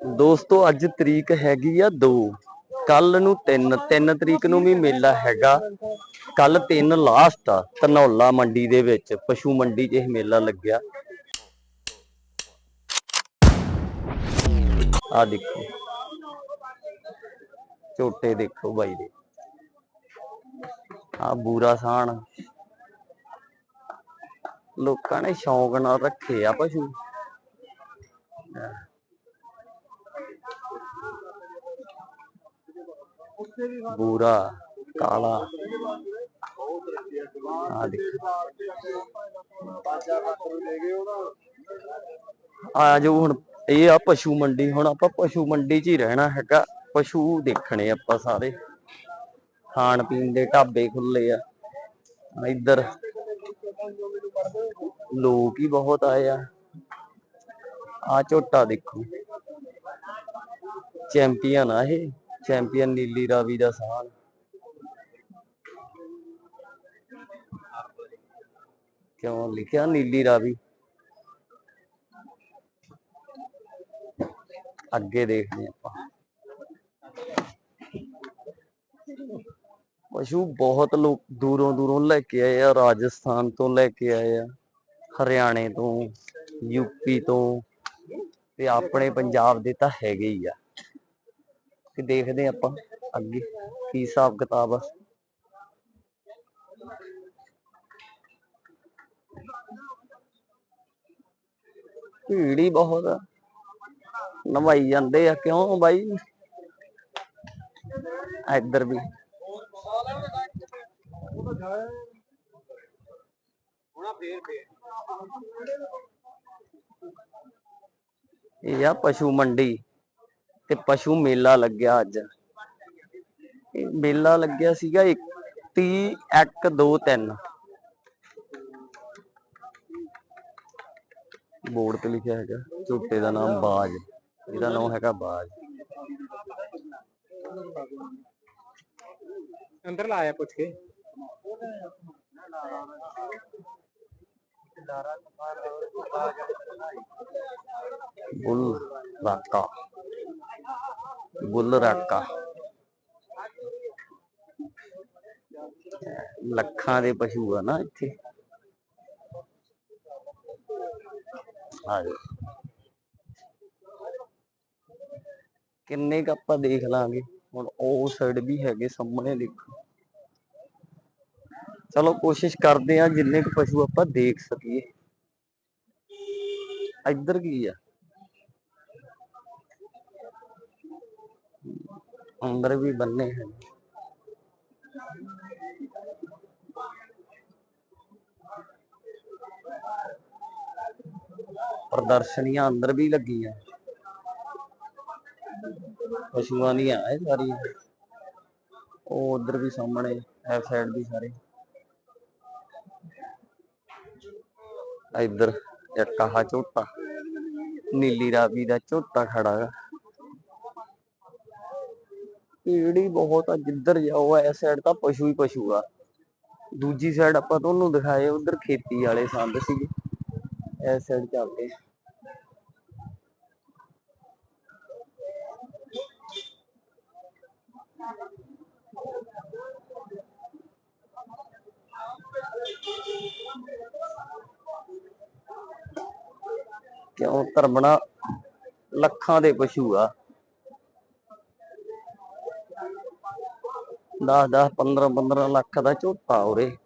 ਦੋਸਤੋ, ਅੱਜ ਤਰੀਕ ਹੈਗੀ ਆ 2 ਕੱਲ ਨੂੰ 3 3 ਤਰੀਕ ਨੂੰ ਵੀ ਮੇਲਾ ਹੈਗਾ। ਕੱਲ 3 ਲਾਸਟ ਆ, ਧਨੌਲਾ ਮੰਡੀ ਦੇ ਵਿੱਚ, ਪਸ਼ੂ ਮੰਡੀ 'ਚ ਇਹ ਮੇਲਾ ਲੱਗਿਆ। ਆ ਦੇਖੋ। ਝੋਟੇ ਦੇਖੋ ਬਾਈ ਦੇ। ਆ ਬੂਰਾ ਸਾਣ। ਲੋਕਾਂ ਨੇ ਸ਼ੌਂਕ ਨਾਲ ਰੱਖੇ ਆ ਪਸ਼ੂ। ਬੂਰਾ, ਕਾਲਾ। ਆ ਆ ਜੋ ਹੁਣ, ਇਹ ਆ ਪਸ਼ੂ ਮੰਡੀ, ਹੁਣ ਆਪਾਂ ਪਸ਼ੂ ਮੰਡੀ 'ਚ ਹੀ ਰਹਿਣਾ ਹੈਗਾ। ਪਸ਼ੂ ਦੇਖਣੇ ਆਪਾਂ ਸਾਰੇ। ਖਾਣ ਪੀਣ ਦੇ ਢਾਬੇ ਖੁੱਲੇ ਆ। ਆ ਇੱਧਰ ਲੋਕ ਹੀ ਬਹੁਤ ਆਏ ਆ। ਆ ਝੋਟਾ ਦੇਖੋ। ਚੈਂਪੀਅਨ ਆ ਇਹ। ਚੈਂਪੀਅਨ ਨੀਲੀ ਰਾਵੀ ਦਾ ਸਾਲ ਕਿਉਂ ਲਿਖਿਆ ਨੀਲੀ ਰਾਵੀ? ਅੱਗੇ ਦੇਖਦੇ ਆਪਾਂ। ਪਸ਼ੂ ਬਹੁਤ ਲੋਕ ਦੂਰੋਂ ਦੂਰੋਂ ਲੈ ਕੇ ਆਏ ਆ, ਰਾਜਸਥਾਨ ਤੋਂ ਲੈ ਕੇ ਆਏ ਆ, ਹਰਿਆਣੇ ਤੋਂ ਯੂਪੀ ਤੋਂ, ਤੇ ਆਪਣੇ ਪੰਜਾਬ ਦੇ ਤਾਂ ਹੈਗੇ ਹੀ ਆ। ਤੇ ਦੇਖਦੇ ਹਾਂ ਆਪਾਂ ਅੱਗੇ ਕੀ ਹਿਸਾਬ ਕਿਤਾਬ ਆ। ਭੀੜ ਹੀ ਬਹੁਤ ਆ। ਨਵਾਈ ਜਾਂਦੇ ਆ। ਕਿਉਂ ਬਾਈ? ਇੱਧਰ ਵੀ। ਇਹ ਆ ਪਸ਼ੂ ਮੰਡੀ। ਤੇ ਪਸ਼ੂ ਮੇਲਾ ਲੱਗਿਆ ਅੱਜ। ਇਹ ਮੇਲਾ ਲੱਗਿਆ ਸੀਗਾ 31 1 2 3 ਬੋਰਡ ਤੇ ਲਿਖਿਆ ਹੈਗਾ ਝੋਟੇ ਦਾ ਨਾਮ ਬਾਜ। ਇਹਦਾ ਨਾਮ ਹੈਗਾ ਬਾਜ। ਅੰਦਰ ਲਾਇਆ ਪੁੱਛ ਕੇ। ਬੁੱਲ ਰਾਕਾ ਬੁੱਲ ਰਾਕਾ। ਲੱਖਾਂ ਦੇ ਪਸ਼ੂ ਆ ਨਾ ਇੱਥੇ। ਆ ਕਿੰਨੇ ਕ ਆਪਾਂ ਦੇਖ ਲਾਂਗੇ। ਹੁਣ ਉਹ ਸਾਈਡ ਵੀ ਹੈਗੇ ਸਾਹਮਣੇ ਦੇਖੋ। ਚਲੋ ਕੋਸ਼ਿਸ਼ ਕਰਦੇ ਆ ਜਿੰਨੇ ਕੁ ਪਸ਼ੂ ਆਪਾਂ ਦੇਖ ਸਕੀਏ। ਇੱਧਰ ਕੀ ਆ? ਅੰਦਰ ਵੀ ਬੰਨੇ ਹਨ ਪ੍ਰਦਰਸ਼ਨੀਆਂ ਅੰਦਰ ਵੀ ਲੱਗੀਆਂ। ਪਸ਼ੂਆਂ ਦੀਆਂ ਇਹ ਸਾਰੀ ਉਹ ਉਧਰ ਵੀ ਸਾਹਮਣੇ ਇਸ ਸਾਈਡ ਵੀ ਸਾਰੇ। ਇੱਧਰ ਇੱਕ ਆਹ ਝੋਟਾ। ਨੀਲੀ ਰਾਵੀ ਦਾ ਝੋਟਾ ਖੜਾ ਹੈ ਭੀੜ ਹੀ ਬਹੁਤ ਆ, ਜਿੱਧਰ ਜਾਓ ਇਸ ਸਾਈਡ ਤਾਂ ਪਸ਼ੂ ਹੀ ਪਸ਼ੂ ਆ। ਦੂਜੀ ਸਾਈਡ ਆਪਾਂ ਤੁਹਾਨੂੰ ਦਿਖਾਏ, ਉਧਰ ਖੇਤੀ ਵਾਲੇ ਸੰਦ ਸੀਗੇ। ਇਸ ਸਾਈਡ ਚੱਲਦੇ ਕਿਉਂ? ਧਰਮਣਾ ਲੱਖਾਂ ਦੇ ਪਸ਼ੂ ਆ। 10 10 15 15 ਲੱਖ ਦਾ ਝੋਟਾ ਉਰੇ।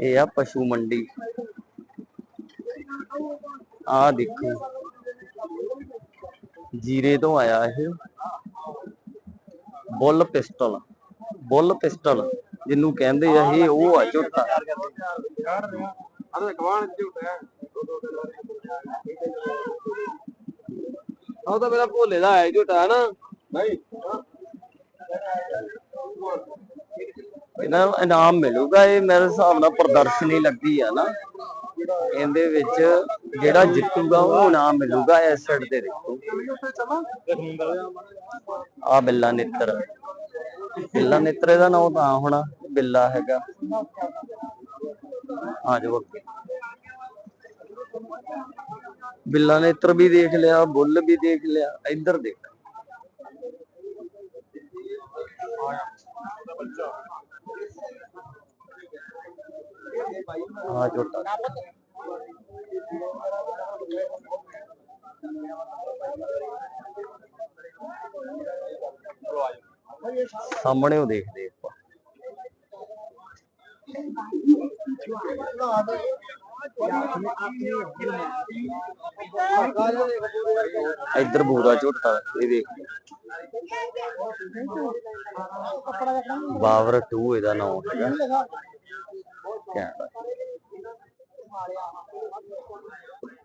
ਇਹ ਆ ਪਸ਼ੂ ਮੰਡੀ। ਆ ਦੇਖੋ। ਜੀਰੇ ਤੋਂ ਆਇਆ ਇਹ। Bull pistol. Bull pistol. ਜਿਹਨੂੰ ਕਹਿੰਦੇ ਆ ਇਹ, ਉਹ ਆ ਝੋਟਾ। ਉਹ ਤਾਂ ਮੇਰਾ ਭੋਲੇ ਦਾ ਹੈ ਝੂਟਾ ਨਾ ਨਹੀਂ ਇਹਨਾਂ ਨੂੰ ਇਨਾਮ ਮਿਲੂਗਾ ਇਹ ਮੇਰੇ ਹਿਸਾਬ ਨਾਲ ਪ੍ਰਦਰਸ਼ਨੀ ਲੱਗੀ ਆ ਨਾ। ਇਹਦੇ ਵਿੱਚ ਜਿਹੜਾ ਜਿੱਤੂਗਾ ਉਹ ਇਨਾਮ ਮਿਲੂਗਾ ਇਸ ਸਾਈਡ ਤੇ ਦੇਖੋ ਆ ਬਿੱਲਾ ਨਿੱਤਰ। ਬਿੱਲਾ ਨੇਤਰੇ ਦਾ ਨਾਮ ਤਾਂ ਹੋਣਾ ਬਿੱਲਾ ਹੈਗਾ। ਆ ਜਾਓ ਅੱਗੇ। ਬਿੱਲਾ ਨੇਤਰ ਵੀ ਦੇਖ ਲਿਆ, ਬੁੱਲ ਵੀ ਦੇਖ ਲਿਆ, ਇੱਧਰ ਦੇਖ ਆ ਝੋਟਾ ਸਾਹਮਣੇ ਉਹ ਦੇਖਦੇ ਆਪਾਂ ਇੱਧਰ ਬੂਰਾ ਝੋਟਾ ਇਹ ਦੇਖ। ਬਾਵਰ 2 ਇਹਦਾ ਨਾਮ ਹੈਗਾ। ਕੈਨੇਡਾ।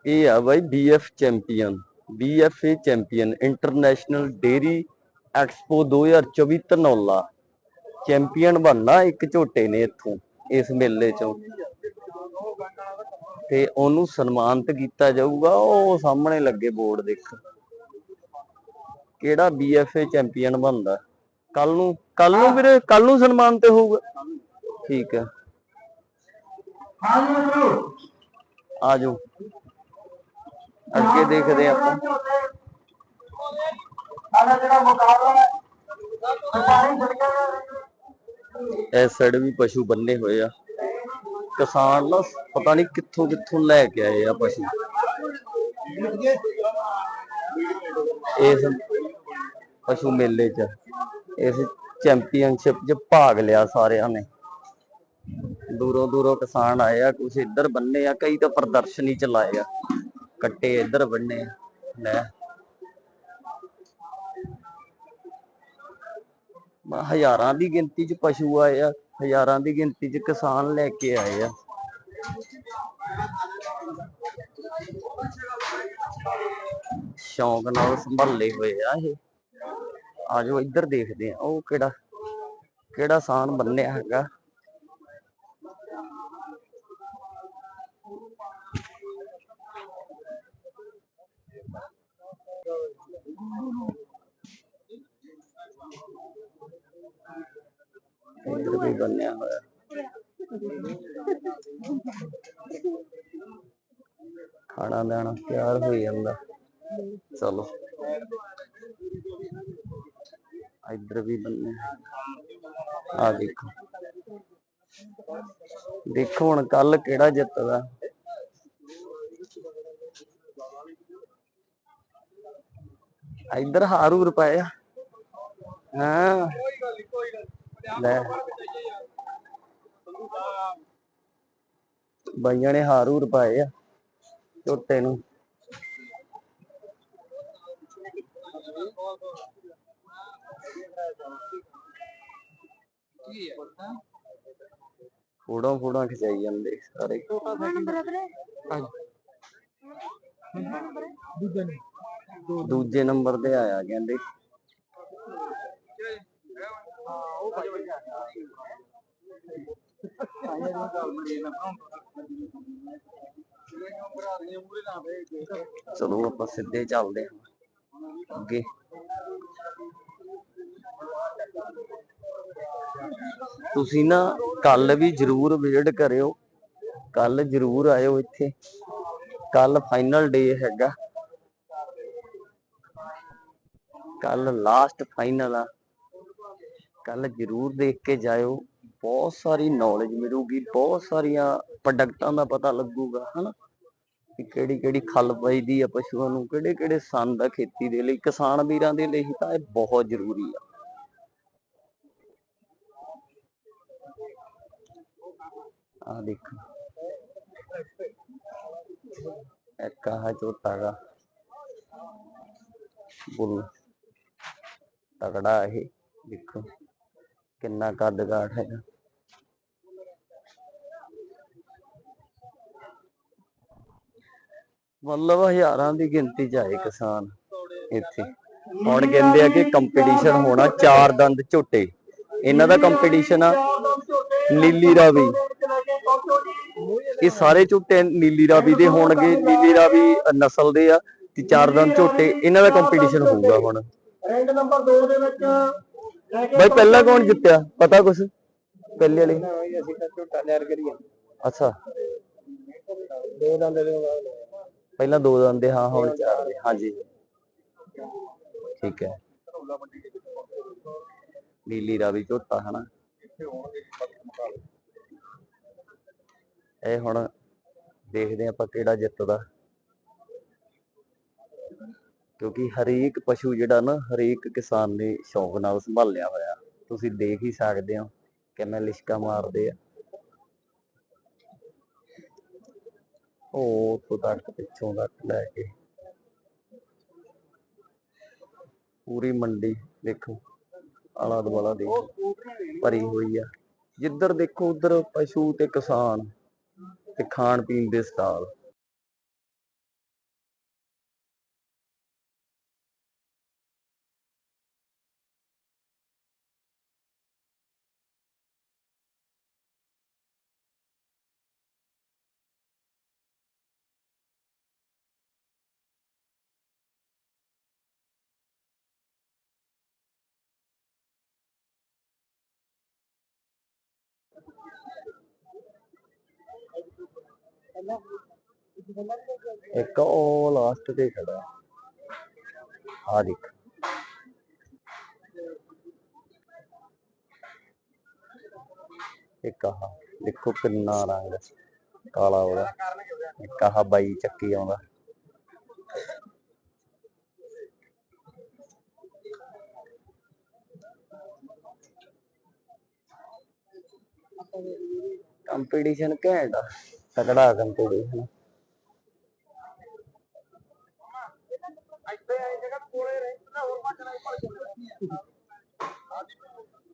ਇਹ ਆ ਬਾਈ BF champion BFA champion international dairy expo 2024 Dhanaula. Champion ਬਣਨਾ ਇੱਕ ਝੋਟੇ ਨੇ ਇੱਥੋਂ, ਇਸ ਮੇਲੇ ਚੋਂ। ਤੇ ਉਹਨੂੰ ਸਨਮਾਨਿਤ ਕੀਤਾ ਜਾਊਗਾ ਉਹ ਸਾਹਮਣੇ ਲੱਗੇ ਬੋਰਡ ਦੇਖ। ਕਿਹੜਾ ਬੀਐਫਏ ਚੈਂਪੀਅਨ ਬਣਦਾ? ਕੱਲ ਨੂੰ ਕੱਲ ਨੂੰ ਵੀਰੇ ਕੱਲ ਨੂੰ ਸਨਮਾਨਿਤ ਹੋਊਗਾ। ਠੀਕ ਹੈ। ਆ ਜਾਓ ਅੱਗੇ ਦੇਖਦੇ ਹਾਂ ਆਪਾਂ ਇਸ ਸਾਈਡ ਵੀ ਪਸ਼ੂ ਬੰਨੇ ਹੋਏ ਆ। ਕਿਸਾਨ ਨਾ ਪਤਾ ਨਹੀਂ ਕਿੱਥੋਂ ਕਿੱਥੋਂ ਲੈ ਕੇ ਆਏ ਆ ਪਸ਼ੂ। ਇਸ ਪਸ਼ੂ ਮੇਲੇ 'ਚ, ਇਸ ਚੈਂਪੀਅਨਸ਼ਿਪ 'ਚ ਭਾਗ ਲਿਆ ਸਾਰਿਆਂ ਨੇ। ਦੂਰੋਂ ਦੂਰੋਂ ਕਿਸਾਨ ਆਏ ਆ ਕੁਝ ਇੱਧਰ ਬੰਨੇ ਆ, ਕਈ ਤਾਂ ਪ੍ਰਦਰਸ਼ਨੀ ਚ ਲਾਏ ਆ। ਕੱਟੇ ਇੱਧਰ ਬੰਨੇ ਲੈ। ਹਜ਼ਾਰਾਂ ਦੀ ਗਿਣਤੀ ਚ ਪਸ਼ੂ ਆਏ ਆ। ਹਜ਼ਾਰਾਂ ਦੀ ਗਿਣਤੀ ਚ ਕਿਸਾਨ ਲੈ ਕੇ ਆਏ ਆ। ਸ਼ੌਂਕ ਨਾਲ ਸੰਭਾਲੇ ਹੋਏ ਆ ਇਹ। ਆਜੋ ਇੱਧਰ ਦੇਖਦੇ ਆ, ਉਹ ਕਿਹੜਾ ਕਿਹੜਾ ਸਾਨ ਬੰਨਿਆ ਹੈਗਾ। ਇੱਧਰ ਵੀ ਬੰਨਿਆ ਹੋਇਆ। ਖਾਣਾ ਦਾਣਾ ਤਿਆਰ ਹੋਈ ਜਾਂਦਾ। ਚਲੋ। ਇੱਧਰ ਵੀ ਬੰਨੇ ਆ ਦੇਖੋ। ਦੇਖੋ ਹੁਣ ਕੱਲ ਕਿਹੜਾ ਜਿੱਤਦਾ। ਇੱਧਰ ਹਾਰੂ ਰੁਪਏ ਆ ਹਾਂ। ਲੈ। ਬਾਈਆਂ ਨੇ ਹਾਰੂ ਰੁਪਏ ਆ ਝੋਟੇ ਨੂੰ। ਫੋੜੋਂ ਫੋੜੋਂ ਖਿਚਾਈ ਜਾਂਦੇ ਸਾਰੇ। ਦੂਜੇ ਨੰਬਰ ਤੇ ਆਇਆ ਕਹਿੰਦੇ। ਚਲੋ ਆਪਾਂ ਸਿੱਧੇ ਚੱਲਦੇ ਹਾਂ। ਅੱਗੇ। ਤੁਸੀਂ ਨਾ ਕੱਲ ਵੀ ਜਰੂਰ ਵਿਜ਼ਿਟ ਕਰਿਓ। ਕੱਲ ਜਰੂਰ ਆਇਓ ਇੱਥੇ। ਕੱਲ ਫਾਈਨਲ ਡੇ ਹੈਗਾ। ਕੱਲ ਲਾਸਟ ਫਾਈਨਲ ਆ। ਕੱਲ ਜਰੂਰ ਦੇਖ ਕੇ ਜਾਇਓ। ਬਹੁਤ ਸਾਰੀ ਨੌਲੇਜ ਮਿਲੂਗੀ, ਬਹੁਤ ਸਾਰੀਆਂ ਪ੍ਰੋਡਕਟਾਂ ਦਾ ਪਤਾ ਲੱਗੂਗਾ, ਹਨਾ? ਕਿ ਕਿਹੜੀ ਕਿਹੜੀ ਖਲ ਪਈਦੀ ਆ ਪਸ਼ੂਆਂ ਨੂੰ ਕਿਹੜੇ ਕਿਹੜੇ ਸੰਦ ਆ ਖੇਤੀ ਦੇ ਲਈ, ਕਿਸਾਨ ਵੀਰਾਂ ਦੇ ਲਈ ਤਾਂ ਇਹ ਬਹੁਤ ਜ਼ਰੂਰੀ ਆ। ਆ ਦੇਖੋ। ਇੱਕ ਆਹ ਝੋਟਾ ਗਾ ਬੁੱਲ, ਤਗੜਾ ਇਹ, ਦੇਖੋ। ਕਿੰਨਾ ਕੱਦ ਕਾਠ ਹੈਗਾ। ਮਤਲਬ ਹਜ਼ਾਰਾਂ ਦੀ ਗਿਣਤੀ ਚ ਆਏ ਕਿਸਾਨ ਇੱਥੇ। ਹੁਣ ਕਹਿੰਦੇ ਆ ਕਿ ਕੰਪੀਟੀਸ਼ਨ ਹੋਣਾ ਚਾਰ ਦੰਦ ਝੋਟੇ। ਇਹਨਾਂ ਦਾ ਕੰਪੀਟੀਸ਼ਨ ਆ ਨੀਲੀ ਰਾਵੀ। ਇਹ ਸਾਰੇ ਝੋਟੇ ਨੀਲੀ ਰਾਵੀ ਦੇ ਹੋਣਗੇ। ਨੀਲੀ ਰਾਵੀ ਨਸਲ ਦੇ ਆ ਤੇ ਚਾਰ ਦੰਦ ਝੋਟੇ। ਇਹਨਾਂ ਦਾ ਕੰਪੀਟੀਸ਼ਨ ਹੋਊਗਾ ਹੁਣ। ਰੈਂਕ ਨੰਬਰ 2 ਦੇ ਵਿੱਚ ਬਾਈ ਪਹਿਲਾਂ ਕੌਣ ਜਿੱਤਿਆ? ਪਤਾ ਕੁਛ? ਪਹਿਲੇ ਵਾਲੀ। ਅਸੀਂ ਤਾਂ ਝੋਟਾ ਲਿਆਰ ਕਰੀਏ ਅੱਛਾ। ਦੋ ਦੰਦ ਦੇ ਪਹਿਲਾਂ ਦੋ ਦੰਦੇ ਹਾਂ, ਹੁਣ ਚਾਰ ਦੇ। ਹਾਂਜੀ। ਠੀਕ ਹੈ। ਨੀਲੀ ਰਾਵੀ ਝੋਟਾ ਹਨਾ? ਇਹ ਹੁਣ ਦੇਖਦੇ ਆਪਾਂ ਕਿਹੜਾ ਜਿੱਤਦਾ। ਕਿਉਂਕਿ ਹਰੇਕ ਪਸ਼ੂ ਜਿਹੜਾ ਨਾ, ਹਰੇਕ ਕਿਸਾਨ ਨੇ ਸ਼ੌਂਕ ਨਾਲ ਸੰਭਾਲਿਆ ਹੋਇਆ। ਤੁਸੀਂ ਦੇਖ ਹੀ ਸਕਦੇ ਹੋ ਕਿਵੇਂ ਲਿਸ਼ਕਾ ਮਾਰਦੇ ਆ। ਉਹ ਉੱਥੋਂ ਤੱਕ ਪਿੱਛੋਂ ਤੱਕ ਲੈ ਕੇ ਪੂਰੀ ਮੰਡੀ ਦੇਖੋ ਆਲਾ ਦੁਆਲਾ ਦੇਖੋ ਭਰੀ ਹੋਈ ਆ। ਜਿੱਧਰ ਦੇਖੋ, ਉਧਰ ਪਸ਼ੂ ਤੇ ਕਿਸਾਨ ਤੇ ਖਾਣ ਪੀਣ ਦੇ ਸਟਾਲ। ਇੱਕ ਉਹ ਲਾਸਟ ਤੇ ਖੜਾ। ਆ ਦੇਖ। ਇੱਕ ਆਹ, ਦੇਖੋ ਕਿੰਨਾ ਰੰਗ ਕਾਲਾ ਉਹਦਾ। ਇੱਕ ਆਹ ਬਾਈ ਚੱਕੀ ਆਉਂਦਾ। ਕੰਪੀਟੀਸ਼ਨ ਘੈਂਟ ਆ। ਤਕੜਾ ਕੰਪੀਟੀਸ਼ਨ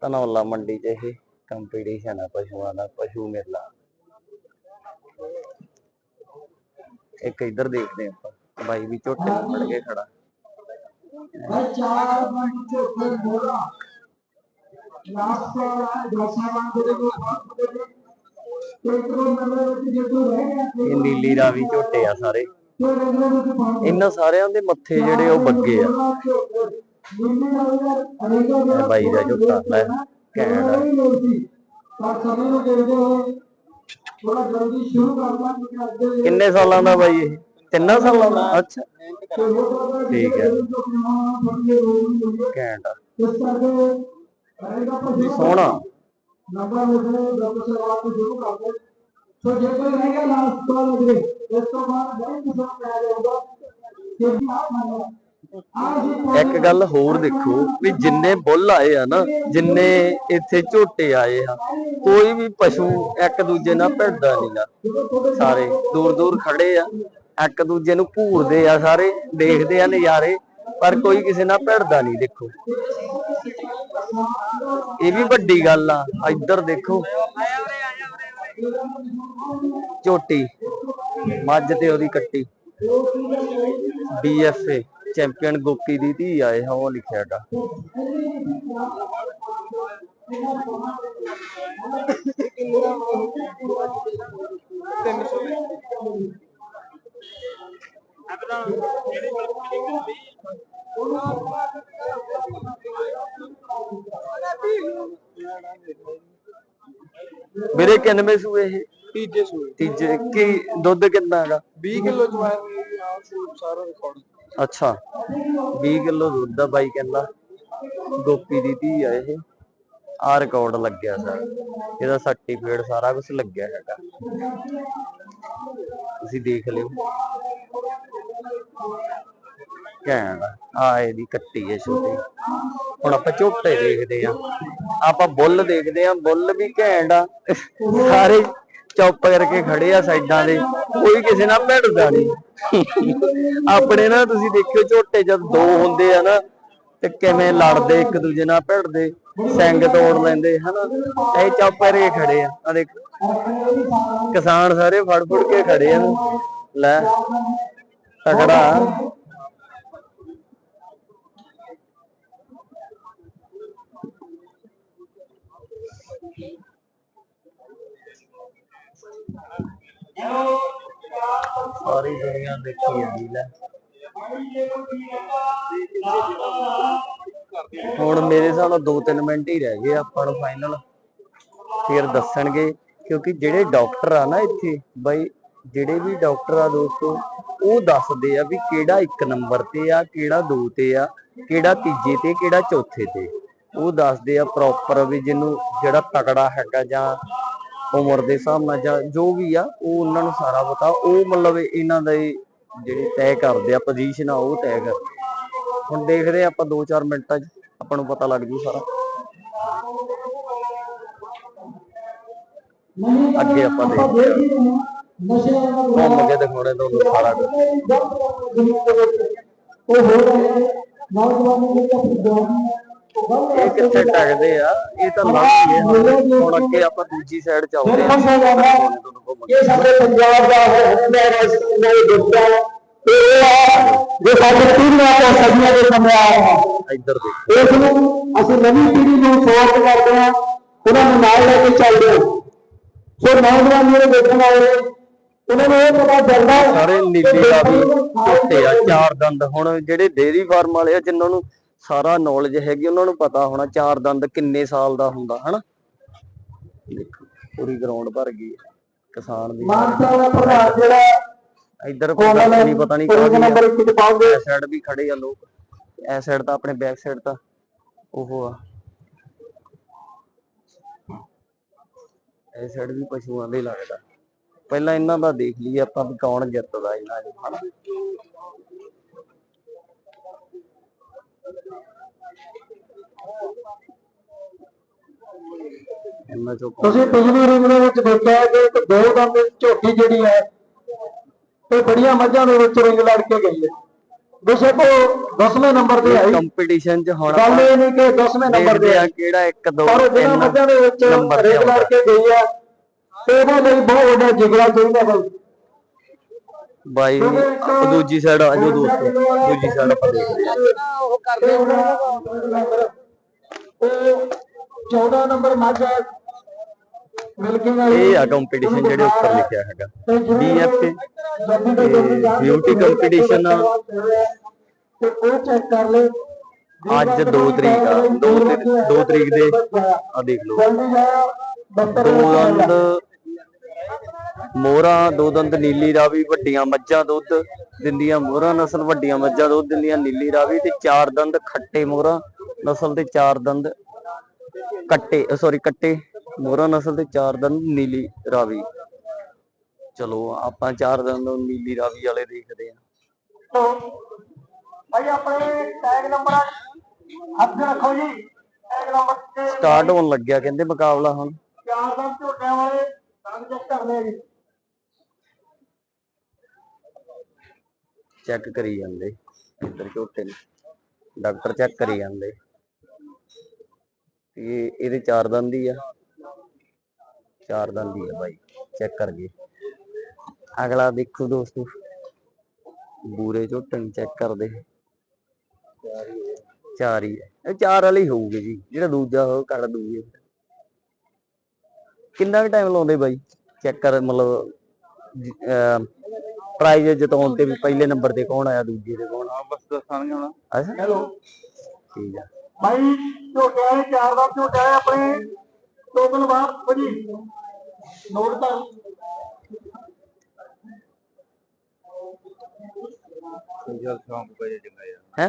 ਧਨੌਲਾ ਮੰਡੀ 'ਚ ਇਹ ਕੰਪੀਟੀਸ਼ਨ ਆ, ਪਸ਼ੂਆਂ ਦਾ, ਪਸ਼ੂ ਮੇਲਾ। ਇੱਕ ਇੱਧਰ ਦੇਖਦੇ ਆਪਾਂ, ਬਾਈ ਵੀ ਝੋਟੇ ਨੂੰ ਫੜ ਕੇ ਖੜਾ। ਚਾਰ ਮਿੰਟ ਝੋਟੇ ਮੋੜਾ ਲਾਸਟ ਦਸਾਂ ਬੰਦੇ ਦੇ ਕੋਲ ਇਹ ਨੀਲੀ ਰਾਵੀ ਝੋਟੇ ਆ ਸਾਰੇ। ਇਹਨਾਂ ਸਾਰਿਆਂ ਦੇ ਮੱਥੇ ਜਿਹੜੇ ਉਹ ਬੱਗੇ ਆ। ਬਾਈ ਦਾ ਝੋਟਾ ਲੈ ਘੈਂਟ ਕਿੰਨੇ ਸਾਲਾਂ ਦਾ ਬਾਈ ਇਹ? ਤਿੰਨਾਂ ਸਾਲਾਂ ਦਾ? ਅੱਛਾ। ਠੀਕ ਹੈ। ਘੈਂਟ ਆ। ਸੋਹਣਾ। ਨੰਬਰ ਲਿਖਣੇ ਡਾਕਟਰ ਸਾਹਿਬ ਨੂੰ ਸ਼ੁਰੂ ਕਰਦੇ ਸੋ ਜੇ ਕੋਈ ਰਹਿ ਗਿਆ ਲਾਸਟ ਕਾਲ ਇਸ ਤੋਂ ਬਾਅਦ ਨਹੀਂ ਕਿਸੇ ਨੂੰ ਜਾਊਗਾ ਕਿ ਵੀ ਆ ਮੰਨੋ ਇੱਕ ਗੱਲ ਹੋਰ ਦੇਖੋ ਵੀ ਜਿੰਨੇ ਬੁੱਲ ਆਏ ਆ ਨਾ, ਜਿੰਨੇ ਇੱਥੇ ਝੋਟੇ ਆਏ ਆ, ਕੋਈ ਵੀ ਪਸ਼ੂ ਇੱਕ ਦੂਜੇ ਨਾਲ ਭਿੜਦਾ ਨਹੀਂਗਾ ਸਾਰੇ ਦੂਰ ਦੂਰ ਖੜੇ ਆ, ਇੱਕ ਦੂਜੇ ਨੂੰ ਘੂਰਦੇ ਆ ਸਾਰੇ, ਦੇਖਦੇ ਆ ਨਜ਼ਾਰੇ। ਪਰ ਕੋਈ ਕਿਸੇ ਨਾਲ ਭਿੜਦਾ ਨਹੀਂ, ਦੇਖੋ। ਇਹ ਵੀ ਵੱਡੀ ਗੱਲ ਆ, ਇੱਧਰ ਦੇਖੋ। ਝੋਟੀ, ਮੱਝ ਤੇ ਉਹਦੀ ਕੱਟੀ। ਡੀਐਫਏ ਚੈਂਪੀਅਨ ਗੋਕੀ ਦੀ ਧੀ ਆਏ ਹਾਂ ਉਹ ਲਿਖਿਆ ਹੈਗਾ। ਮੇਰੇ ਕਿੰਨਵੇਂ ਸੂਏ ਇਹ? ਤੀਜੇ ਸੂਏ। ਤੀਜੇ ਕੀ ਦੁੱਧ ਕਿੰਨਾ ਹੈਗਾ? 20 ਕਿਲੋ ਚਵਾਇਆ ਆ ਸੂਪ ਸਾਰਾ ਰਿਕਾਰਡ ਅੱਛਾ 20 ਕਿਲੋ ਦੁੱਧ ਦਾ ਬਾਈ ਕਹਿੰਦਾ। ਗੋਪੀ ਦੀ ਧੀ ਆ ਇਹ। ਆ ਰਿਕਾਰਡ ਲੱਗਿਆ ਸਰ। ਇਹਦਾ ਸਰਟੀਫਿਕੇਟ ਸਾਰਾ ਕੁਝ ਲੱਗਿਆ ਹੈਗਾ। ਤੁਸੀਂ ਦੇਖ ਲਿਓ। ਘੈਂਟ ਆ ਇਹਦੀ ਕੱਟੀ ਹੈ ਛੋਟੀ। ਹੁਣ ਆਪਾਂ ਝੋਟੇ ਦੇਖਦੇ ਆ ਆਪਾਂ ਬੁੱਲ ਦੇਖਦੇ ਆ ਬੁੱਲ ਵੀ ਘੈਂਟ ਆ। ਸਾਰੇ ਚੁੱਪ ਕਰਕੇ ਖੜੇ ਆ ਸਾਈਡਾਂ ਦੇ। ਕੋਈ ਕਿਸੇ ਨਾਲ ਭਿੜਦਾ ਨਹੀਂ। ਆਪਣੇ ਨਾ ਤੁਸੀਂ ਦੇਖਿਓ ਝੋਟੇ ਜਦ ਦੋ ਹੁੰਦੇ ਆ ਨਾ, ਤੇ ਕਿਵੇਂ ਲੜਦੇ ਇੱਕ ਦੂਜੇ ਨਾਲ ਭਿੜਦੇ, ਸਿੰਗ ਤੋੜ ਲੈਂਦੇ, ਹਨਾ? ਇਹ ਚੁੱਪ ਕਰਕੇ ਖੜੇ ਆ। ਆ ਦੇਖ, ਕਿਸਾਨ ਸਾਰੇ ਫੜ ਫੜ ਕੇ ਖੜੇ ਆ। ਲੈ, ਤਕੜਾ। ਸਾਰੀ ਦੁਨੀਆ ਦੇਖੀ ਜਾਂਦੀ ਲੈ। ਹੁਣ ਮੇਰੇ ਹਿਸਾਬ ਨਾਲ 2-3 ਮਿੰਟ ਹੀ ਰਹਿ ਗਏ ਆਪਾਂ ਨੂੰ ਫਾਈਨਲ ਫਿਰ ਦੱਸਣਗੇ, ਕਿਉਂਕਿ ਜਿਹੜੇ ਡਾਕਟਰ ਆ ਨਾ ਇੱਥੇ, ਬਾਈ ਜਿਹੜੇ ਵੀ ਡਾਕਟਰ ਆ ਦੋਸਤੋ, ਉਹ ਦੱਸਦੇ ਆ ਵੀ ਕਿਹੜਾ ਇੱਕ ਨੰਬਰ ਤੇ ਆ, ਕਿਹੜਾ ਦੋ ਤੇ ਆ, ਕਿਹੜਾ ਤੀਜੇ ਤੇ, ਕਿਹੜਾ ਚੌਥੇ ਤੇ। ਉਹ ਦੱਸਦੇ ਆ ਪ੍ਰੋਪਰ ਵੀ ਜਿਹਨੂੰ ਜਿਹੜਾ ਤਕੜਾ ਹੈਗਾ ਜਾਂ ਉਮਰ ਦੇ ਹਿਸਾਬ ਨਾਲ ਜਾਂ ਜੋ ਵੀ ਆ, ਉਹ ਉਹਨਾਂ ਨੂੰ ਸਾਰਾ ਪਤਾ। ਉਹ ਮਤਲਬ ਇਹਨਾਂ ਦਾ ਜਿਹੜੇ ਤੈਅ ਕਰਦੇ ਆ ਪੋਜੀਸ਼ਨ ਆ, ਉਹ ਤੈਅ ਕਰਦੇ ਹੁਣ ਦੇਖਦੇ ਆ ਆਪਾਂ 2-4 ਮਿੰਟਾਂ 'ਚ, ਆਪਾਂ ਨੂੰ ਪਤਾ ਲੱਗ ਜੂ ਸਾਰਾ। ਅੱਗੇ ਆਪਾਂ ਦੇਖਦੇ ਦੇਖ ਹੀ ਰਹੇ ਦਿਖਾਉਣੇ ਤੁਹਾਨੂੰ ਸਾਰਾ ਉਹ ਹੋ ਰਿਹਾ ਹੈ। ਨੌਜਵਾਨਾਂ ਦੀ ਆਪਣੀ ਇਹ ਕਿੱਥੇ ਟਕਦੇ ਆ? ਇਹ ਤਾਂ ਲੰਘ ਗਏ ਹੁਣ ਅੱਗੇ ਆਪਾਂ ਦੂਜੀ ਸਾਈਡ ਚ ਆਉਂਦੇ ਆ ਇਹ ਸਾਡੇ ਪੰਜਾਬ ਦਾ ਹੈ ਹੁੰਦਾ ਰਾਜਸਥਾਨ ਦਾ ਆ ਜੋ ਸਾਡੇ ਪੀੜ੍ਹੀਆਂ ਤੋਂ ਸਦੀਆਂ ਦੇ ਸਮੇਂ ਆਇਆ ਹੈ ਇੱਧਰ ਦੇਖੋ। ਇਸ ਨੂੰ ਅਸੀਂ ਨਵੀਂ ਪੀੜ੍ਹੀ ਨੂੰ ਸਪੋਰਟ ਕਰਦੇ ਹਾਂ। ਉਹਨਾਂ ਨੂੰ ਨਾਲ ਲੈ ਕੇ ਚੱਲਦੇ ਹਾਂ। ਸੋ ਨੌਜਵਾਨ ਜਿਹੜੇ ਦੇਖਣ ਆਏ ਉਹਨਾਂ ਨੂੰ ਇਹ ਪਤਾ ਚੱਲਦਾ ਸਾਰੇ ਨੀਲੀ ਦਾ ਵੀ ਝੋਟੇ ਆ ਚਾਰ ਦੰਦ। ਹੁਣ ਜਿਹੜੇ ਡੇਰੀ ਫਾਰਮ ਵਾਲੇ ਆ ਜਿਨ੍ਹਾਂ ਨੂੰ ਸਾਰਾ ਨੌਲੇਜ ਹੈਗੀ ਉਹਨਾਂ ਨੂੰ ਪਤਾ ਹੋਣਾ ਚਾਰ ਦੰਦ ਕਿੰਨੇ ਸਾਲ ਦਾ ਹੁੰਦਾ ਹਨਾ? ਦੇਖੋ ਪੂਰੀ ਗਰਾਊਂਡ ਭਰ ਗਈ ਹੈ ਕਿਸਾਨ ਦੀ। ਮਾਨਸਾ ਦਾ ਪ੍ਰਧਾਨ ਜਿਹੜਾ ਇੱਧਰ ਨਹੀਂ ਪਤਾ ਨਹੀਂ ਕੋਈ ਨੰਬਰ ਇੱਕ ਚ ਪਾਉਂਦੇ ਇਸ ਸਾਈਡ ਵੀ ਖੜੇ ਆ ਲੋਕ। ਇਸ ਸਾਈਡ ਤਾਂ ਆਪਣੇ ਬੈਕ ਸਾਈਡ ਤਾਂ ਉਹ ਆ। ਇਸ ਸਾਈਡ ਵੀ ਪਸ਼ੂਆਂ ਦੇ ਲੱਗਦਾ। ਪਹਿਲਾਂ ਇਹਨਾਂ ਦਾ ਦੇਖ ਲਈਏ ਆਪਾਂ ਵੀ ਕੌਣ ਜਿੱਤਦਾ ਇਹਨਾਂ ਦੇ ਹਨਾ? ਤੁਸੀਂ ਪਿਛਲੀ ਰਿੰਗ ਦੇ ਵਿੱਚ ਦੇਖਿਆ ਕਿ ਇੱਕ ਦੋ ਦੰਦ ਦੀ ਝੋਟੀ ਜਿਹੜੀ ਹੈ ਇਹ ਬੜੀਆਂ ਮੱਝਾਂ ਦੇ ਵਿੱਚ ਰਿੰਗ ਲੜ ਕੇ ਗਈ ਹੈ। ਵਿਸ਼ੇ ਕੋ 10ਵੇਂ ਨੰਬਰ ਤੇ ਆਈ। ਕੰਪੀਟੀਸ਼ਨ 'ਚ ਹੁਣ ਗੱਲ ਇਹ ਨਹੀਂ ਕਿ 10ਵੇਂ ਨੰਬਰ ਤੇ ਆ ਕਿਹੜਾ 1 2 ਪਰ ਜਿਹਨਾਂ 3 ਮੱਝਾਂ ਦੇ ਵਿੱਚ ਤੇ ਰਿੰਗ ਲੜ। ਕੇ ਗਈ ਹੈ ਤੇ ਇਹਦੇ ਲਈ ਬਹੁਤ ਵੱਡਾ ਜਿਗਰਾ ਚਾਹੀਦਾ ਬਈ ਬਾਈ ਉਹ ਦੂਜੀ ਸਾਈਡ ਆ ਜਾਓ ਦੋਸਤੋ ਦੂਜੀ ਸਾਈਡ ਆਪਾਂ ਦੇਖਦੇ ਉਹ ਕਰਦੇ ਨੰਬਰ ਉਹ 14 ਨੰਬਰ ਮੱਝ ਇਹ ਆ ਕੰਪੀਟੀਸ਼ਨ ਜਿਹੜੇ ਉੱਪਰ ਲਿਖਿਆ ਹੈਗਾ BFK ਜਲਦੀ ਤੋਂ ਜਲਦੀ ਜਾ ਕੇ beauty competition ਆ। ਤੇ ਉਹ ਚੈੱਕ ਕਰ ਲੈ ਅੱਜ 2 ਤਰੀਕ ਆ 2 2 ਤਰੀਕ ਦੇ ਆ ਦੇਖ ਲਓ ਜਲਦੀ ਜਾ ਦਫ਼ਤਰ ਦੋ ਦੰਦ ਮੋਹਰਾ ਦੋ ਦੰਦ ਨੀਲੀ ਰਾਵੀ ਵੱਡੀਆਂ ਮੱਝਾਂ ਦੁੱਧ ਦਿੰਦੀਆਂ ਮੋਹਰਾ ਨਸਲ ਵੱਡੀਆਂ ਮੱਝਾਂ ਦੁੱਧ ਦਿੰਦੀਆਂ ਨੀਲੀ ਰਾਵੀ ਤੇ ਚਾਰ ਦੰਦ ਖੱਟੇ ਮੋਹਰਾ ਨਸਲ ਦੇ ਚਾਰ ਦੰਦ ਕੱਟੇ ਸੌਰੀ ਕੱਟੇ ਮੋਹਰਾ ਨਸਲ ਦੇ ਚਾਰ ਦੰਦ ਨੀਲੀ ਰਾਵੀ। ਚਲੋ ਆਪਾਂ ਚਾਰ ਦੰਦ ਨੀਲੀ ਰਾਵੀ ਵਾਲੇ ਦੇਖਦੇ ਆ ਭਾਈ ਆਪਣੇ ਟੈਗ ਨੰਬਰ ਹੱਥ ਰੱਖੋ ਜੀ। ਟੈਗ ਨੰਬਰ ਸਟਾਰਟ ਹੋਣ ਲੱਗਿਆ ਕਹਿੰਦੇ ਮੁਕਾਬਲਾ ਹੁਣ। ਚਾਰ ਦੰਦ ਝੋਟਿਆਂ ਵਾਲੇ ਦੰਦ ਚੈੱਕ ਕਰਨੇ ਆ ਜੀ। ਚੈੱਕ ਕਰੀ ਜਾਂਦੇ। ਇੱਧਰ ਝੋਟੇ ਨੂੰ। ਡਾਕਟਰ ਚੈੱਕ ਕਰੀ ਜਾਂਦੇ। ਇਹ ਇਹਦੇ ਚਾਰ ਦੰਦ ਹੀ ਆ। ਚਾਰ ਦੰਦ ਹੀ ਆ ਬਾਈ। ਚੈੱਕ ਕਰ ਗਏ ਅਗਲਾ ਦੇਖੋ ਦੋਸਤੋ। ਬੂਰੇ ਝੋਟੇ ਨੂੰ ਚੈੱਕ ਕਰਦੇ। ਚਾਰ ਹੀ ਇਹ ਚਾਰ ਵਾਲੇ ਹੀ ਹੋਊਗੇ ਜੀ। ਜਿਹੜਾ ਦੂਜਾ ਉਹ ਕੱਢ ਦੂਗੇ। ਕਿੰਨਾ ਟਾਈਮ ਲਾਉਂਦੇ ਬਾਈ? ਚੈੱਕ ਕਰ ਮਤਲਬ ਪ੍ਰਾਈਜ਼ ਜਿਤਾਉਣ ਤੇ ਵੀ ਪਹਿਲੇ ਨੰਬਰ ਤੇ ਕੌਣ ਆਇਆ ਦੂਜੇ ਤੇ ਕੌਣ? ਹਾਂ ਬਸ ਦੱਸਾਂਗੇ ਹੁਣ ਅੱਛਾ। ਹੈਲੋ। ਠੀਕ ਆ। ਭਾਈ ਝੋਟੇ ਵਾਲੇ ਚਾਰ ਦੰਦ ਝੋਟੇ ਵਾਲੇ ਆਪਣੇ ਟੋਟਲ ਬਾਹਰ ਭਾਜੀ। ਨੋਟ ਕਰ। ਯਾਰ ਸ਼ੌਂਕ ਪਏ ਚੰਗਾ ਯਾਰ। ਹੈ?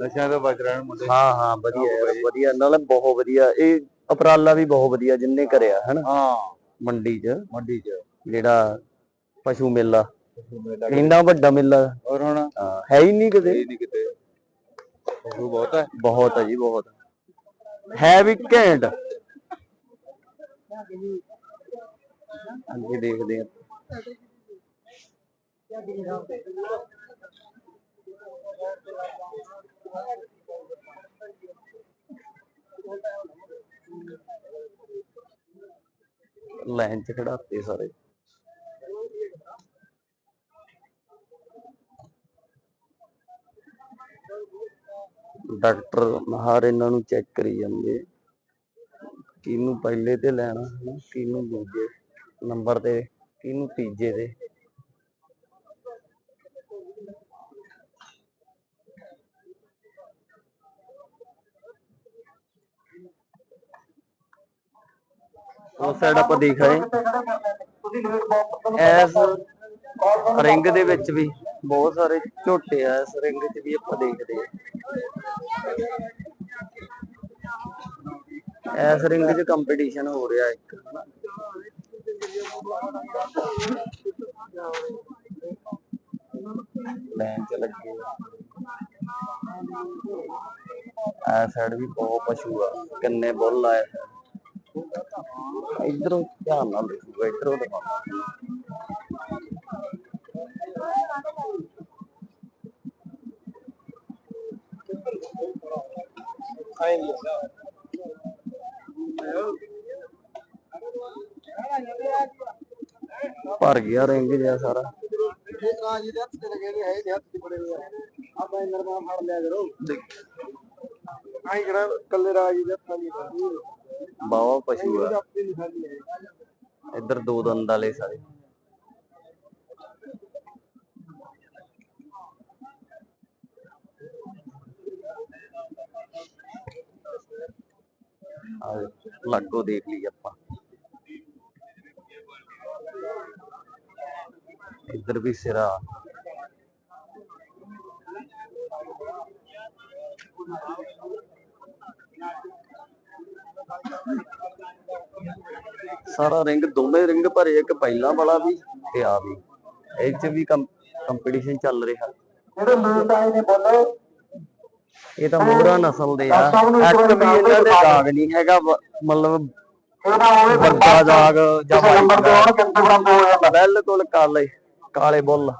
ਨਸ਼ਿਆਂ ਤੋਂ ਬਚ ਰਹਿਣ ਮੁੰਡੇ। ਹਾਂ ਹਾਂ ਵਧੀਆ ਯਾਰ, ਵਧੀਆ। ਨਾਲੇ ਬਹੁਤ ਵਧੀਆ। ਇਹ ਉਪਰਾਲਾ ਵੀ ਬਹੁਤ ਵਧੀਆ ਜਿੰਨੇ ਕਰਿਆ ਹਨਾ? ਹਾਂ। ਮੰਡੀ 'ਚ। ਮੰਡੀ ਚ। ਜਿਹੜਾ ਪਸ਼ੂ ਮੇਲਾ। ਇੰਨਾ ਵੱਡਾ ਮੇਲਾ ਔਰ ਹੁਣ? ਹਾਂ, ਹੈ ਨਹੀਂ ਕਿਤੇ। ਨਹੀਂ ਬਹੁਤ ਹੈ। ਬਹੁਤ ਹੈ ਜੀ ਬਹੁਤ। ਹੈ ਵੀ ਘੈਂਟ। ਅੱਗੇ ਦੇਖਦੇ ਆ ਲਾਈਨ ਚ ਖੜਾਤੇ ਸਾਰੇ। ਡਾਕਟਰ ਹਰ ਇਹਨਾਂ ਨੂੰ ਚੈੱਕ ਕਰੀ ਜਾਂਦੇ। ਕਿਹਨੂੰ ਪਹਿਲੇ ਤੇ ਲੈਣਾ ਕਿਹਨੂੰ ਦੂਜੇ ਨੰਬਰ ਤੇ, ਕਿਹਨੂੰ ਤੀਜੇ ਤੇ। ਉਹ ਸਾਈਡ ਆਪਾਂ ਦੇਖ ਰਹੇ ਐਸ ਰਿੰਗ ਦੇ ਵਿੱਚ ਵੀ ਬਹੁਤ ਸਾਰੇ ਝੋਟੇ ਆ, ਇਸ ਰਿੰਗ ਵਿੱਚ ਵੀ ਆਪਾਂ ਦੇਖਦੇ ਆ। ਇਸ ਰਿੰਗ 'ਚ ਕੰਪੀਟੀਸ਼ਨ ਹੋ ਰਿਹਾ ਇੱਕ। ਲਾਈਨ 'ਚ ਲੱਗੇ ਆ। ਸਾਈਡ ਵੀ ਬਹੁਤ ਪਸ਼ੂ ਆ। ਕਿੰਨੇ ਬੁੱਲ ਆਏ ਇਧਰੋਂ ਧਿਆਨ ਨਾਲ ਦੇਖੂਗਾ ਇਧਰੋਂ ਦਿਖਾਉਂਦਾ ਭਰ ਗਿਆ ਰਿੰਗ ਜਿਹਾ ਸਾਰਾ। ਇਹ ਦੇ ਹੱਥ ਤੇ ਲੱਗੇ ਨੇ ਹੈ ਇਹਦੇ ਹੱਥ 'ਚ ਬੜੇ ਹੋਏ ਆ ਆਪਾਂ ਇੰਦਰ ਨਾਲ ਫੜ ਲਿਆ ਕਰੋ ਆਈ ਕਿਹੜਾ ਕੱਲੇ ਰਾਜ ਦੇ ਹੱਥਾਂ ਦੀ ਬਾਵਾ ਪਸ਼ੂ ਆ। ਇੱਧਰ ਦੋ ਦੰਦ ਵਾਲੇ ਸਾਰੇ। ਲੱਗੋ ਦੇਖ ਲਈ ਆਪਾਂ। ਇੱਧਰ ਵੀ ਸਿਰਾ। ਸਾਰਾ ਰਿੰਗ ਦੋਨੇ ਰਿੰਗ ਭਰੇ, ਇੱਕ ਪਹਿਲਾਂ ਵਾਲਾ ਵੀ ਤੇ ਆ ਵੀ। ਇਹ ਚ ਵੀ ਕੰਪੀਟੀਸ਼ਨ ਚੱਲ ਰਿਹਾ। ਜਿਹੜੇ ਲੇਟ ਆਏ ਨੇ ਬੋਲੇ ਇਹ ਤਾਂ ਮੋਹਰਾ ਨਸਲ ਦੇ ਆ। ਇੱਕ ਵੀ ਇਹਨਾਂ ਦੇ ਨਾਮ ਦਾਗ ਨਹੀਂ ਹੈਗਾ ਮਤਲਬ ਵੱਡਾ ਦਾਗ ਜਾਂ ਨੰਬਰ ਤੇ ਆਉਣ ਕਿੰਨੇ ਹੋ ਜਾਂਦਾ। ਬਿਲਕੁਲ ਕਾਲੇ ਕਾਲੇ ਬੁੱਲ।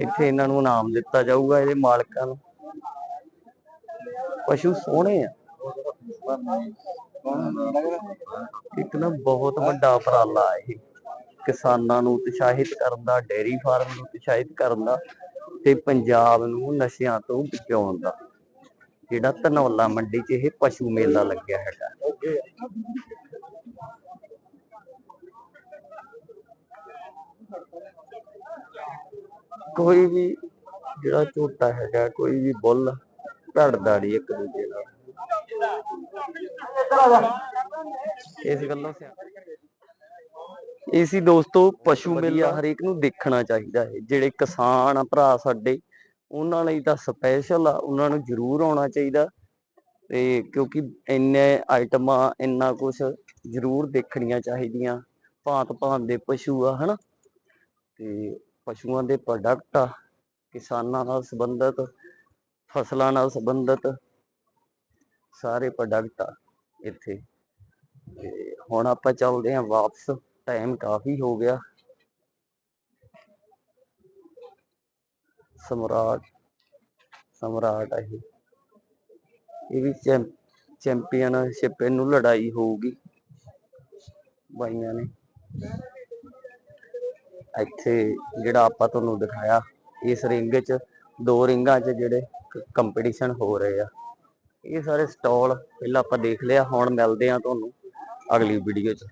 ਇੱਥੇ ਇਹਨਾਂ ਨੂੰ ਇਨਾਮ ਦਿੱਤਾ ਜਾਊਗਾ ਇਹਦੇ ਮਾਲਕਾਂ ਨੂੰ। ਪਸ਼ੂ ਸੋਹਣੇ ਆ। ਇੱਕ ਨਾ ਬਹੁਤ ਵੱਡਾ ਉਪਰਾਲਾ ਇਹ। ਕਿਸਾਨਾਂ ਨੂੰ ਉਤਸ਼ਾਹਿਤ ਕਰਨ ਦਾ, ਡੇਅਰੀ ਫਾਰਮ ਨੂੰ ਉਤਸ਼ਾਹਿਤ ਕਰਨ ਦਾ ਤੇ ਪੰਜਾਬ ਨੂੰ ਨਸ਼ਿਆਂ ਤੋਂ ਬਚਾਉਣ ਦਾ। ਜਿਹੜਾ ਧਨੌਲਾ ਮੰਡੀ 'ਚ ਇਹ ਪਸ਼ੂ ਮੇਲਾ ਲੱਗਿਆ ਹੈਗਾ। ਕੋਈ ਵੀ ਜਿਹੜਾ ਝੋਟਾ ਹੈਗਾ, ਕੋਈ ਵੀ ਬੁੱਲ ਭੜਦਾ ਨਹੀਂ ਇੱਕ ਦੂਜੇ ਨਾਲ। ਇਸ ਗੱਲੋਂ ਸਿਆ ਇਸੀ ਦੋਸਤੋ ਪਸ਼ੂ ਮੇਲਾ ਹਰੇਕ ਨੂੰ ਦੇਖਣਾ ਚਾਹੀਦਾ ਹੈ। ਜਿਹੜੇ ਕਿਸਾਨ ਆ ਭਰਾ ਸਾਡੇ ਉਹਨਾਂ ਲਈ ਤਾਂ ਸਪੈਸ਼ਲ ਆ ਉਹਨਾਂ ਨੂੰ ਜ਼ਰੂਰ ਆਉਣਾ ਚਾਹੀਦਾ। ਤੇ ਕਿਉਂਕਿ ਇੰਨੇ ਆਈਟਮਾਂ ਇੰਨਾ ਕੁਝ ਜ਼ਰੂਰ ਦੇਖਣੀਆਂ ਚਾਹੀਦੀਆਂ। ਭਾਂਤ ਭਾਂਤ ਦੇ ਪਸ਼ੂ ਆ ਹਨਾ? ਤੇ ਪਸ਼ੂਆਂ ਦੇ ਪ੍ਰੋਡਕਟ ਆ ਕਿਸਾਨਾਂ ਨਾਲ ਸੰਬੰਧਿਤ ਫਸਲਾਂ ਨਾਲ ਸੰਬੰਧਿਤ ਸਾਰੇ ਪ੍ਰੋਡਕਟ ਆ ਇੱਥੇ। ਤੇ ਹੁਣ ਆਪਾਂ ਚੱਲਦੇ ਆਂ ਵਾਪਸ। ਟਾਈਮ ਕਾਫੀ ਹੋ ਗਿਆ। ਸਮਰਾਟ ਸਮਰਾਟ ਆ ਇਹ। ਵੀ ਚੈਂਪੀਅਨਸ਼ਿਪ ਇਹਨੂੰ ਲੜਾਈ ਹੋਊਗੀ। ਬਾਈਆਂ ਨੇ। ਇੱਥੇ ਜਿਹੜਾ ਆਪਾਂ ਤੁਹਾਨੂੰ ਦਿਖਾਇਆ, ਇਸ ਰਿੰਗ 'ਚ, ਦੋ ਰਿੰਗਾਂ 'ਚ ਜਿਹੜੇ ਕੰਪੀਟੀਸ਼ਨ ਹੋ ਰਹੇ ਆ। ਇਹ ਸਾਰੇ ਸਟਾਲ, ਪਹਿਲਾਂ ਆਪਾਂ ਦੇਖ ਲਿਆ, ਹੁਣ ਮਿਲਦੇ ਆ ਤੁਹਾਨੂੰ ਅਗਲੀ ਵੀਡੀਓ 'ਚ।